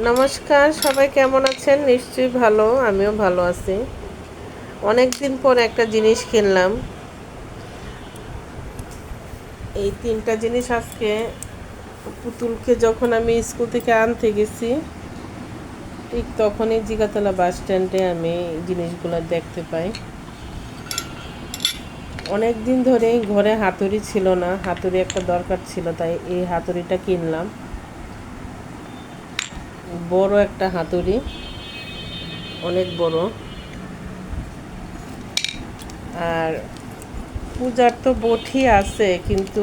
নমস্কার, সবাই কেমন আছেন? নিশ্চয়ই ভালো, আমিও ভালো আছি। অনেক দিন পর একটা জিনিস কিনলাম। এই তিনটা জিনিস আজকে পুতুলকে যখন আমি স্কুল থেকে আনতে গেছি, ঠিক তখনই জিগাতলা বাস স্ট্যান্ডে আমি জিনিসগুলো দেখতে পাই। অনেক দিন ধরেই ঘরে হাতুড়ি ছিল না, হাতুড়ি একটা দরকার ছিল, তাই এই হাতুড়িটা কিনলাম। বড় একটা হাতুড়ি। অনেক বড়। আর পূজার তো বটি আছে, কিন্তু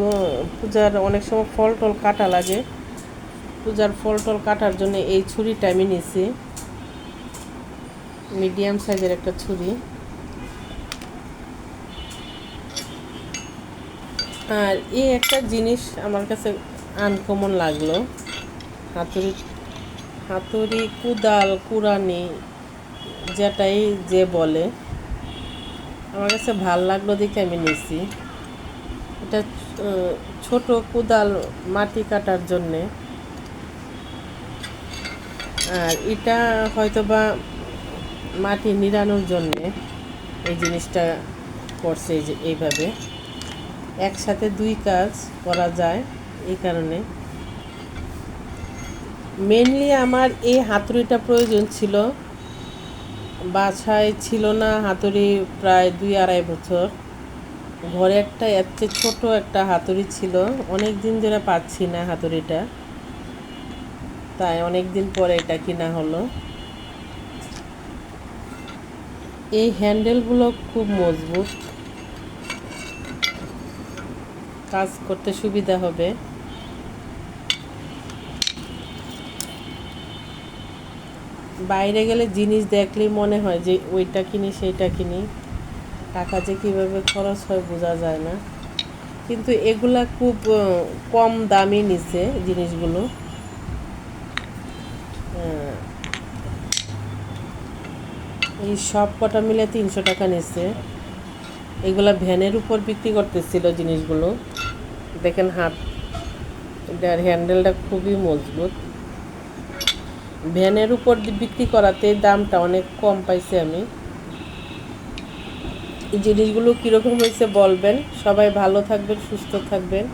পূজার অনেক সময় ফল টল কাটা লাগে। পূজার ফল টল কাটার জন্য এই ছুরিটা আমি নিছি। মিডিয়াম সাইজের একটা ছুরি। আর এই একটা জিনিস আমার কাছে আনকমন লাগল, হাতুড়ি হাতুড়ি কুদাল কুরানি যেটাই যে বলে। আমার কাছে ভালো লাগল দেখে আমি নিছি। এটা ছোট কুদাল মাটি কাটার জন্যে। আর এটা হয়তো বা মাটি নিড়ানোর জন্যে এই জিনিসটা করছে এই যে এইভাবে। একসাথে দুই কাজ করা যায় এই কারণে। মেনলি আমার এই হাতুড়িটা প্রয়োজন ছিল। বাসায় ছিল না হাতুড়ি প্রায় দুই আড়াই বছর। ঘরে একটা চেয়ে ছোট একটা হাতুড়ি ছিল। অনেক দিন ধরে পাচ্ছি না হাতুড়িটা। তাই অনেক দিন পরে এটা কিনা হলো। এই হ্যান্ডেলগুলো খুব মজবুত। কাজ করতে সুবিধা হবে। বাইরে গেলে জিনিস দেখলেই মনে হয় যে ওইটা কিনি, সেইটা কিনি। টাকা যে কীভাবে খরচ হয় বোঝা যায় না। কিন্তু এগুলা খুব কম দামই নিছে জিনিসগুলো। এই সব কটা মিলে তিনশো টাকা নিচ্ছে এগুলা ভ্যানের উপর বিক্রি করতেছিল জিনিসগুলো। দেখেন হাত, এটার হ্যান্ডেলটা খুবই মজবুত। ভ্যানের উপর বিক্রি করাতে দামটা অনেক কম পাইছি আমি। জিনিসগুলো কীরকম হয়েছে বলবেন। সবাই ভালো থাকবেন, সুস্থ থাকবেন।